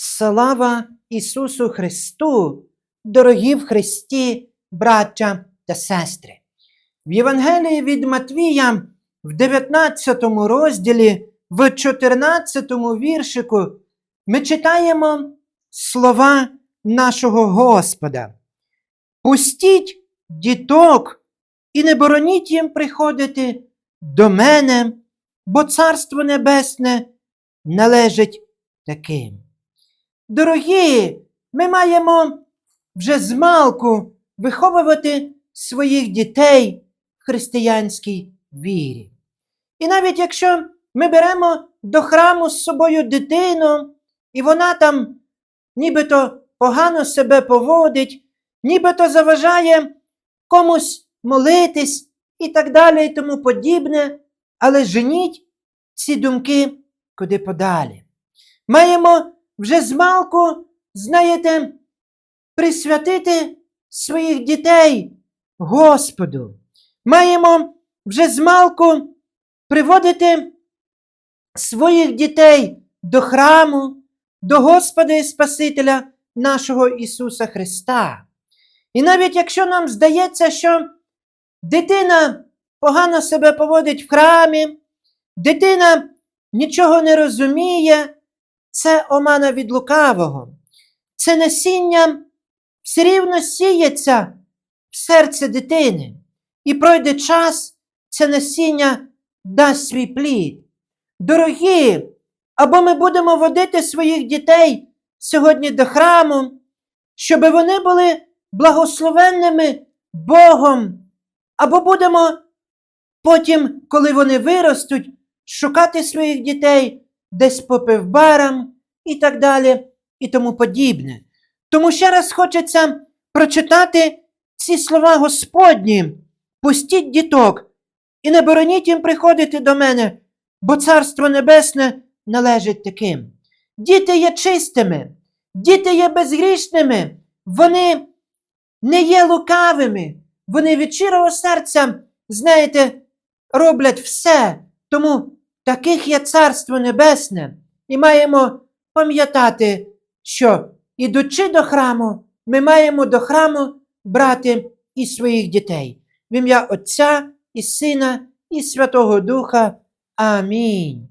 Слава Ісусу Христу, дорогі в Христі, браття та сестри! В Євангелії від Матвія в 19 розділі, в 14 віршику, ми читаємо слова нашого Господа. Пустіть діток і не бороніть їм приходити до мене, бо Царство Небесне належить таким. Дорогі, ми маємо вже змалку виховувати своїх дітей в християнській вірі. І навіть якщо ми беремо до храму з собою дитину, і вона там нібито погано себе поводить, нібито заважає комусь молитись і так далі, і тому подібне, але женіть ці думки куди подалі. Маємо вже змалку, знаєте, присвятити своїх дітей Господу. Маємо вже змалку приводити своїх дітей до храму, до Господа і Спасителя нашого Ісуса Христа. І навіть якщо нам здається, що дитина погано себе поводить в храмі, дитина нічого не розуміє, це омана від лукавого. Це насіння все рівно сіється в серце дитини. І пройде час, це насіння дасть свій плід. Дорогі, або ми будемо водити своїх дітей сьогодні до храму, щоб вони були благословенними Богом, або будемо потім, коли вони виростуть, шукати своїх дітей десь по пивбарам і так далі, і тому подібне. Тому ще раз хочеться прочитати ці слова Господні. Пустіть діток і не бороніть їм приходити до мене, бо Царство Небесне належить таким. Діти є чистими, діти є безгрішними, вони не є лукавими, вони від щирого серця, знаєте, роблять все. Тому таких є Царство Небесне, і маємо пам'ятати, що, ідучи до храму, ми маємо до храму брати і своїх дітей. В ім'я Отця і Сина, і Святого Духа. Амінь.